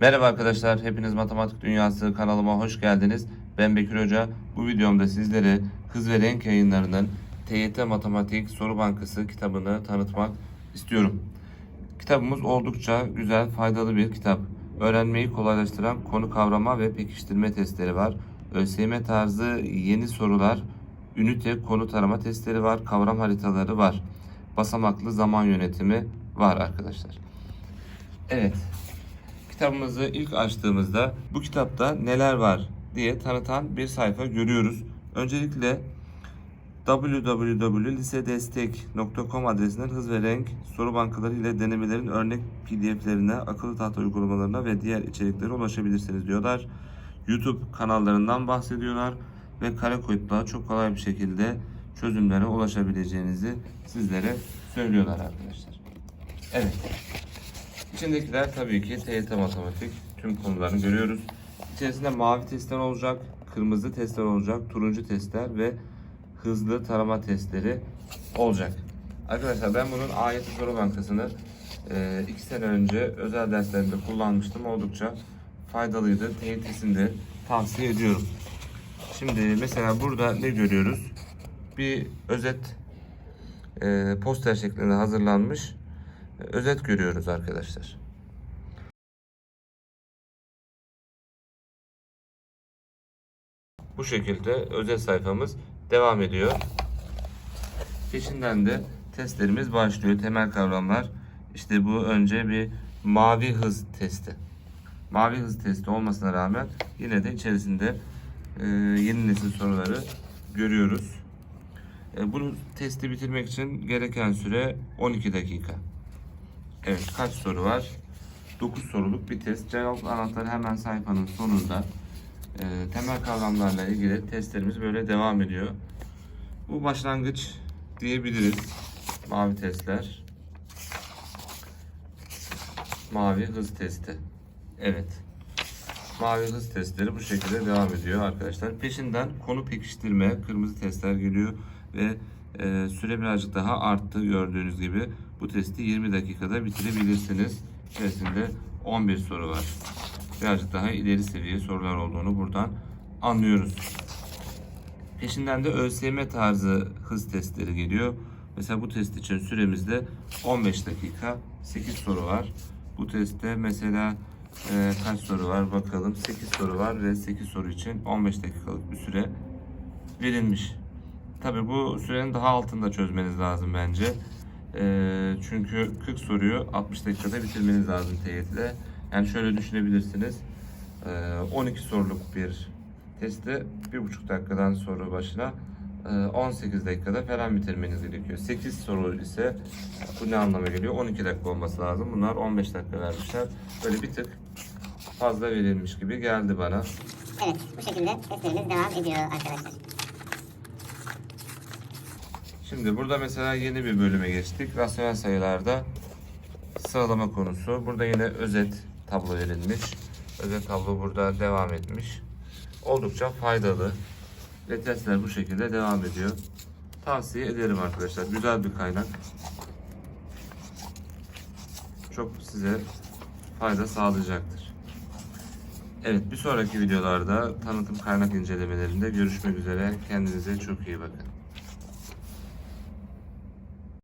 Merhaba arkadaşlar, hepiniz Matematik Dünyası kanalıma hoş geldiniz. Ben Bekir Hoca. Bu videomda sizlere Hız ve Renk yayınlarının TYT Matematik Soru Bankası kitabını tanıtmak istiyorum. Kitabımız oldukça güzel, faydalı bir kitap. Öğrenmeyi kolaylaştıran konu kavrama ve pekiştirme testleri var. ÖSYM tarzı yeni sorular, ünite konu tarama testleri var, kavram haritaları var. Basamaklı zaman yönetimi var arkadaşlar. Evet, kitabımızı ilk açtığımızda bu kitapta neler var diye tanıtan bir sayfa görüyoruz. Öncelikle www.lisedestek.com adresinden hız ve renk soru bankaları ile denemelerin örnek pdf'lerine, akıllı tahta uygulamalarına ve diğer içeriklere ulaşabilirsiniz diyorlar. YouTube kanallarından bahsediyorlar ve kare kodla çok kolay bir şekilde çözümlere ulaşabileceğinizi sizlere söylüyorlar arkadaşlar. Evet. İçindekiler tabii ki TYT matematik tüm konularını görüyoruz. İçerisinde mavi testler olacak, kırmızı testler olacak, turuncu testler ve hızlı tarama testleri olacak. Arkadaşlar ben bunun AYT soru bankasını 2 sene önce özel derslerinde kullanmıştım. Oldukça faydalıydı. TYT'sini de tavsiye ediyorum. Şimdi mesela burada ne görüyoruz? Bir özet e, poster şeklinde hazırlanmış e, özet görüyoruz arkadaşlar. Bu şekilde özet sayfamız devam ediyor. Peşinden de testlerimiz başlıyor. Temel kavramlar. İşte bu önce bir mavi hız testi. Mavi hız testi olmasına rağmen yine de içerisinde e, yeni nesil soruları görüyoruz. E, bunu testi bitirmek için gereken süre 12 dakika. Evet kaç soru var? 9 soruluk bir test. Cevap anahtarı hemen sayfanın sonunda. E, temel kavramlarla ilgili testlerimiz böyle devam ediyor. Bu başlangıç diyebiliriz. Mavi testler. Mavi hız testi. Evet. Mavi hız testleri bu şekilde devam ediyor arkadaşlar. Peşinden konu pekiştirme, kırmızı testler geliyor ve e, süre birazcık daha arttı gördüğünüz gibi. Bu testi 20 dakikada bitirebilirsiniz. İçerisinde 11 soru var. Birazcık daha ileri seviye sorular olduğunu buradan anlıyoruz. Peşinden de ÖSYM tarzı hız testleri geliyor. Mesela bu test için süremizde 15 dakika 8 soru var. Bu testte mesela e, kaç soru var bakalım. 8 soru var ve 8 soru için 15 dakikalık bir süre verilmiş. Tabi bu sürenin daha altında çözmeniz lazım bence. E, çünkü 40 soruyu 60 dakikada bitirmeniz lazım TYT'de. Yani şöyle düşünebilirsiniz. E, 12 soruluk bir testi 1,5 dakikadan soru başına e, 18 dakikada falan bitirmeniz gerekiyor. 8 soru ise bu ne anlama geliyor? 12 dakika olması lazım. Bunlar 15 dakika vermişler. Böyle bir tık fazla verilmiş gibi geldi bana. Evet, bu şekilde testlerimiz devam ediyor arkadaşlar. Şimdi burada mesela yeni bir bölüme geçtik. Rasyonel sayılarda sıralama konusu. Burada yine özet tablo verilmiş. Özet tablo burada devam etmiş. Oldukça faydalı. Ve testler bu şekilde devam ediyor. Tavsiye ederim arkadaşlar. Güzel bir kaynak. Çok size fayda sağlayacaktır. Evet bir sonraki videolarda tanıtım kaynak incelemelerinde görüşmek üzere. Kendinize çok iyi bakın.